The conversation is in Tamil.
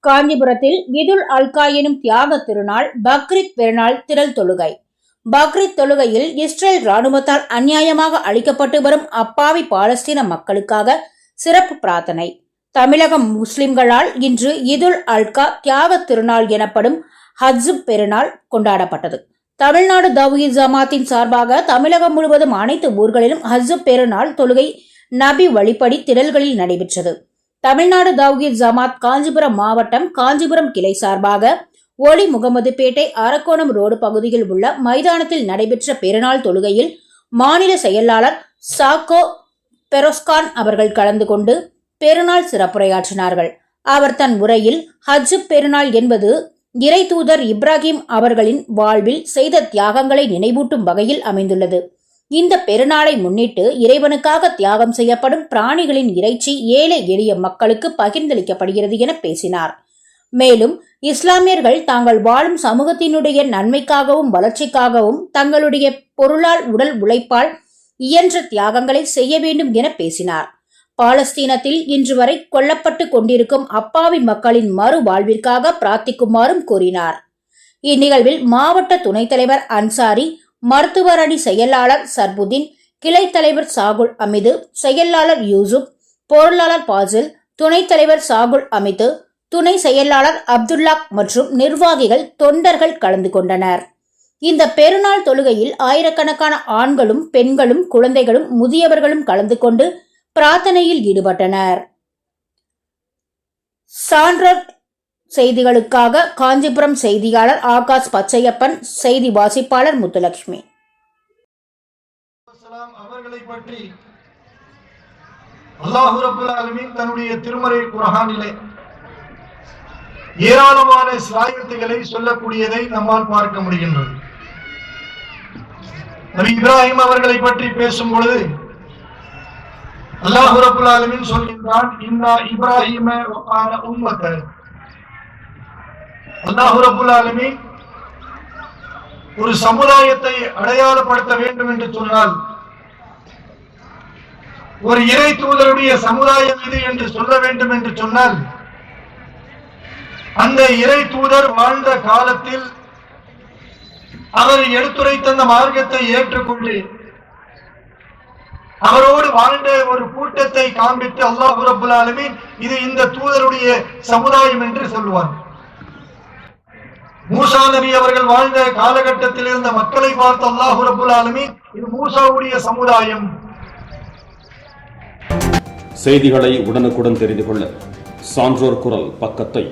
காஞ்சிபுரத்தில் இதுல் அல்கா எனும் தியாக திருநாள் பக்ரீத் பெருநாள் திரள் தொழுகை. பக்ரீத் தொழுகையில் இஸ்ரேல் ராணுவத்தால் அநியாயமாக அளிக்கப்பட்டு வரும் அப்பாவி பாலஸ்தீன மக்களுக்காக சிறப்பு பிரார்த்தனை. தமிழகம் முஸ்லிம்களால் இன்று இதுல் அல்கா தியாக திருநாள் எனப்படும் ஹஜ் பெருநாள் கொண்டாடப்பட்டது. தமிழ்நாடு தௌஹீத் ஜமாத்தின் சார்பாக தமிழகம் முழுவதும் அனைத்து ஊர்களிலும் ஹஜ் பெருநாள் தொழுகை நபி வழிப்படி திடல்களில் நடைபெற்றது. தமிழ்நாடு தௌஹீத் ஜமாத் காஞ்சிபுரம் மாவட்டம் காஞ்சிபுரம் கிளை சார்பாக ஒளி முகமதுபேட்டை அரக்கோணம் ரோடு பகுதியில் உள்ள மைதானத்தில் நடைபெற்ற பெருநாள் தொழுகையில் மாநில செயலாளர் சாக்கோ பெரோஸ்கான் அவர்கள் கலந்து கொண்டு பெருநாள் சிறப்புரையாற்றினார்கள். அவர் தன் உரையில் ஹஜ் பெருநாள் என்பது இறை தூதர் இப்ராஹிம் அவர்களின் வாழ்வில் செய்த தியாகங்களை நினைவூட்டும் வகையில் அமைந்துள்ளது. இந்த பெருநாளை முன்னிட்டு இறைவனுக்காக தியாகம் செய்யப்படும் பிராணிகளின் இறைச்சி ஏழை எளிய மக்களுக்கு பகிர்ந்தளிக்கப்படுகிறது என பேசினார். மேலும் இஸ்லாமியர்கள் தாங்கள் வாழும் சமூகத்தினுடைய நன்மைக்காகவும் வளர்ச்சிக்காகவும் தங்களுடைய பொருளால் உடல் உழைப்பால் இயன்ற தியாகங்களை செய்ய வேண்டும் என பேசினார். பாலஸ்தீனத்தில் இன்று வரை கொல்லப்பட்டு கொண்டிருக்கும் அப்பாவி மக்களின் மறு வாழ்விற்காக பிரார்த்திக்குமாறும் கூறினார். இந்நிகழ்வில் மாவட்ட துணைத் தலைவர் அன்சாரி மருத்துவர் அணி செயலாளர் சர்புதீன் கிளை தலைவர் சாகுல் அமிது செயலாளர் யூசுப் பொருளாளர் பாசில் துணைத் தலைவர் சாகுல் அமிது துணை செயலாளர் அப்துல்லாக் மற்றும் நிர்வாகிகள் தொண்டர்கள் கலந்து கொண்டனர். இந்த பெருநாள் தொழுகையில் ஆயிரக்கணக்கான ஆண்களும் பெண்களும் குழந்தைகளும் முதியவர்களும் கலந்து கொண்டு பிரார்த்தனையில் ஈடுபட்டனர். சான்றர் செய்திகளுக்காக காஞ்சிபுரம் செய்தியாளர் ஆகாஷ் பச்சையப்பன் செய்தி வாசிப்பாளர் முத்துலட்சுமி. அவர்களை பற்றி தன்னுடைய திருமறை குரஹானிலே ஏராளமான ஸ்லாயத்துகளை சொல்லக்கூடியதை நம்மால் பார்க்க முடிகின்றது. நபி இப்ராஹிம் அவர்களை பற்றி பேசும் பொழுது அல்லாஹு ரப்பல் ஆலமீன் சொல்கின்றான் இன்னா இப்ராஹிம வகான அல்லாஹு ஒரு சமுதாயத்தை அடையாளப்படுத்த வேண்டும் என்று சொன்னால் ஒரு இறை தூதருடைய சமுதாயம் இது என்று சொல்ல வேண்டும் என்று சொன்னால் அந்த இறை தூதர் வாழ்ந்த காலத்தில் அவர் எடுத்துரைத்த அந்த மார்க்கத்தை ஏற்றுக்கொண்டு அவரோடு வாழ்ந்த ஒரு கூட்டத்தை காண்பித்து அல்லாஹ் ரபுல் இது இந்த தூதருடைய சமுதாயம் என்று சொல்லுவார். மூசா நபி அவர்கள் வாழ்ந்த காலகட்டத்தில் இருந்த மக்களை பார்த்து அல்லாஹு ரபுல் ஆலமி இது மூசாவுடைய சமுதாயம். செய்திகளை உடனுக்குடன் தெரிந்து கொள்ள சான்றோர் குரல் பக்கத்தை